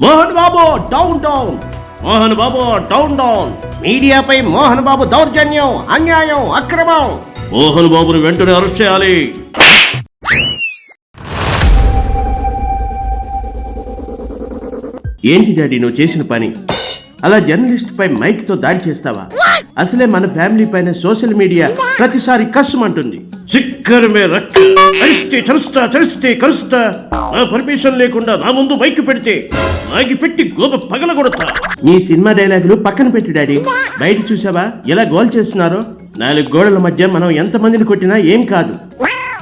Mohan Babu down down Mohan Babu down down మీడియాపై Mohan Babu దౌర్జన్యం అన్యాయం అక్రమం. మోహన్ బాబును వెంటనే అరెస్ట్ చేయాలి. ఏంటి డాడీ నువ్వు చేసిన పని? అలా జర్నలిస్ట్ పై మైక్తో దాడి చేస్తావా? అసలే మన ఫ్యామిలీ పైన సోషల్ మీడియా ప్రతిసారి కష్టమంటుంది చిక్కరమే రక్క అరిస్తే చరుస్తా చరిస్తే కరుస్తా. నా పర్మిషన్ లేకుండా నా ముందు మైక్ పెడితే నాకి పెట్టి గోప పగల కొడతా నీ సినిమా డైలాగులు పక్కన పెట్టు డాడీ. బయట చూసావా? ఎలా గోల్ చేస్తున్నారో? నాలుగు గోడల మధ్య మనం ఎంత మందిని కొట్టినా ఏం కాదు.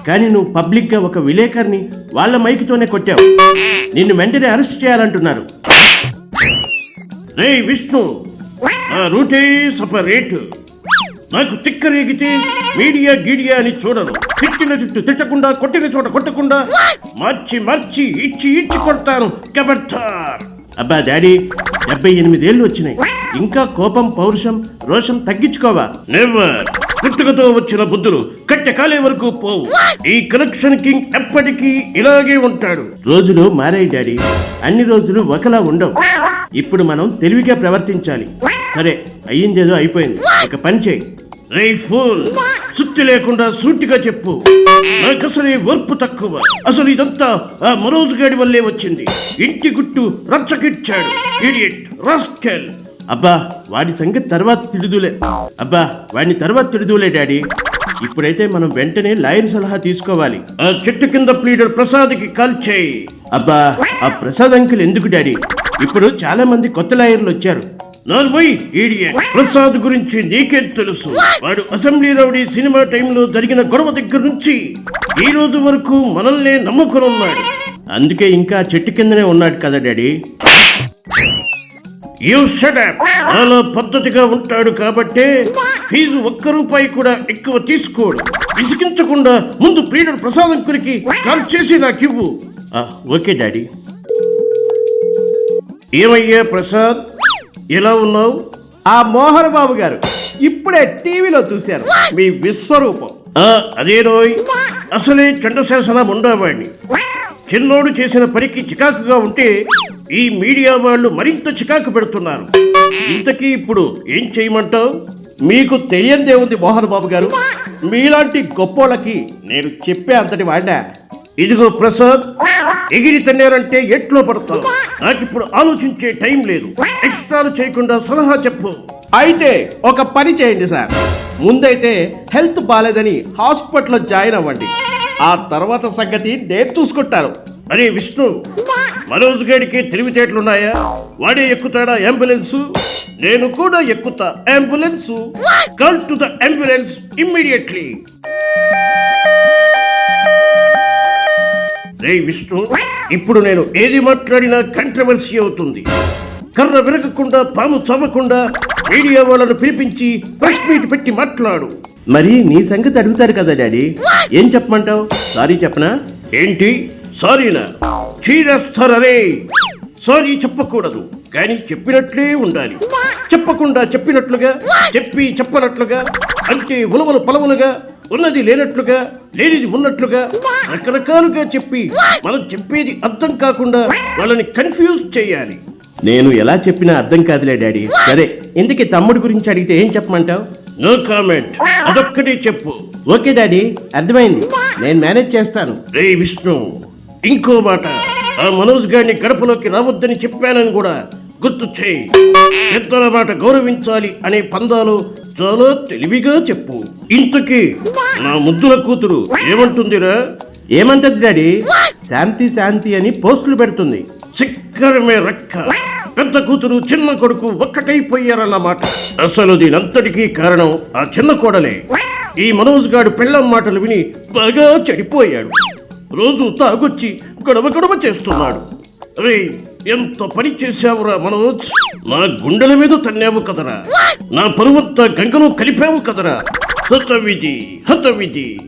కానీ నువ్వు పబ్లిక్గా ఒక విలేకరిని వాళ్ళ మైక్తోనే కొట్టావు. నిన్ను వెంటనే అరెస్ట్ చేయాలంటున్నారు. రే విష్ణు రూటే సపరేట్. నాకు తిక్కరేగితే మీడియా గీడియా అని చూడను. తిట్టిన చుట్టూ తిట్టకుండా కొట్టిన చోట కొట్టకుండా మార్చి మార్చి ఇచ్చి ఇచ్చి కొడతాను కబడ్తార్. అబ్బా డాడీ డెబ్బై ఎనిమిదేళ్ళు వచ్చినాయి. ఇంకా కోపం పౌరుషం రోషం తగ్గించుకోవా? నెవర్ పుట్టుకతో వచ్చిన బుద్ధులు కట్టె కాలే వరకు పోవు. ఈ కనెక్షన్ కింగ్ ఎప్పటికీ ఇలాగే ఉంటాడు. రోజులు మారాయి డాడీ. అన్ని రోజులు ఒకలా ఉండవు. ఇప్పుడు మనం తెలివిగా ప్రవర్తించాలి. సరే అయ్యిందేదో అయిపోయింది. ఒక పని చేయి. రే ఫూల్ సుత్తి లేకుండా సూటిగా చెప్పు. నాకు అసలు ఈ ఓర్పు తక్కువ. అసలు ఇదంతా ఆ మనోజ్ గాడి వల్లే వచ్చింది. ఇంటి గుట్టు రచ్చకిచ్చాడు ఇడియట్ రాస్కెల్ అబ్బా వాడి సంగతి తర్వాత తిడుదులే. అబ్బా వాడిని తర్వాత తిడుదులే డాడీ. ఇప్పుడైతే మనం వెంటనే లాయర్ సలహా తీసుకోవాలి. ఆ చెట్టు కింద ప్లీడర్ ప్రసాద్కి కాల్ చేయి. అబ్బా ఆ ప్రసాద్ అంకుల్ ఎందుకు డాడీ? ఇప్పుడు చాలా మంది కొత్త లాయర్లు వచ్చారు. నార్మల్ ఈడియట్ ప్రసాద్ గురించి నీకేం తెలుసు? వాడు అసెంబ్లీ రౌడీ సినిమా టైంలో జరిగిన గొడవ దగ్గర నుంచి ఈ రోజు వరకు మనల్నే నమ్ముకుని ఉన్నాడు అందుకే ఇంకా చెట్టు కిందనే ఉన్నాడు కదా డాడీ. యూ షటప్ చాలా పద్ధతిగా ఉంటాడు కాబట్టే ఫీజు ఒక్క రూపాయి కూడా ఎక్కువ తీసుకోడు. విసిగించకుండా ముందు ప్రీడర్ ప్రసాద్ కురికి కాల్ చేసి నాకు ఇవ్వు. Okay daddy. ఏమయ్యా ప్రసాద్? ఎలా ఉన్నావు? ఆ మోహన్ బాబు గారు ఇప్పుడే టీవీలో చూశారు మీ విశ్వరూపం. అదే రోయ్. అసలే చండశాసనం ఉండేవాడిని. చిన్నోడు చేసిన పనికి చికాకుగా ఉంటే ఈ మీడియా వాళ్ళు మరింత చికాకు పెడుతున్నారు. ఇంతకీ ఇప్పుడు ఏం చేయమంటావు? మీకు తెలియందే ఉంది మోహన్ బాబు గారు. మీలాంటి గొప్పోళ్ళకి నేను చెప్పే అంతటి వాడినా. ఇదిగో ప్రసాద్ ఎగిరి తన్నారంటే ఎట్లో పడతావు నాకిప్పుడు ఆలోచించే టైం లేదు. ఎక్స్ట్రాలు చేయకుండా సలహా చెప్పు. అయితే ఒక పని చేయండి సార్. ముందైతే హెల్త్ బాగాలేదని హాస్పిటల్లో జాయిన్ అవ్వండి. ఆ తర్వాత సంగతి నేను చూసుకుంటాను అరే విష్ణు మనోజ్ గడికి తెలివితేటలున్నాయా? వాడే ఎక్కుతాడా అంబులెన్స్? నేను కూడా ఎక్కుతా. Ambulance. Call to the ambulance immediately. రే విష్ణు ఇప్పుడు నేను ఏది మాట్లాడినా కంట్రవర్సీ అవుతుంది. కర్ర విరగకుండా పాము చవ్వకుండా మీడియా వాళ్ళను పిలిపించి ప్రెస్ మీట్ పెట్టి మాట్లాడు. మరి నీ సంగతి అడుగుతారు కదా డాడీ. ఏం చెప్పమంటావు? సారీ చెప్పనా? ఏంటి? సారీనా? చీరేస్తారరే సారీ చెప్పకూడదు. కానీ చెప్పినట్లే ఉండాలి. చెప్పకుండా చెప్పినట్లుగా చెప్పి చెప్పనట్లుగా అంటే ఉలవలు పలవలుగా ఉన్నది లేనట్లుగా లేనిది ఉన్నట్లుగా రకరకాలుగా చెప్పి మనం చెప్పేది అర్థం కాకుండా వాళ్ళని కన్ఫ్యూజ్ చేయాలి. నేను ఎలా చెప్పినా అర్థం కాదులే డాడీ. సరే ఇందుకే తమ్ముడి గురించి అడిగితే ఏం చెప్పమంటావు? నో కామెంట్ అదొక్కటే చెప్పు. Okay daddy. అర్థమైంది. నేను మేనేజ్ చేస్తాను. రే విష్ణు ఇంకో మాట. ఆ మనోజ్ గారిని గడపలోకి రావద్దని చెప్పానని కూడా గుర్తు చేయి. పెద్దల మాట గౌరవించాలి అనే పందాలు చాలా తెలివిగా చెప్పు. ఇంతకీ నా ముద్దుల కూతురు ఏమంటుందిరా? ఏమంటది డాడీ? శాంతి శాంతి అని పోస్టులు పెడుతుంది. చిక్కరమే రక్క. పెద్ద కూతురు చిన్న కొడుకు ఒక్కటైపోయారన్నమాట. అసలు దీనంతటికీ కారణం ఆ చిన్న కోడలే. ఈ మనోజ్ గాడు పెళ్ళం మాటలు విని బాగా చెడిపోయాడు. రోజు తాగొచ్చి గొడవ గొడవ చేస్తున్నాడు. రే ఎంత పని చేశావురా మనోజ్? నా గుండెల మీద తన్నావు కదరా. నా పరువంతా గంగలో కలిపావు కదరా. హతవిధి హతవిధి.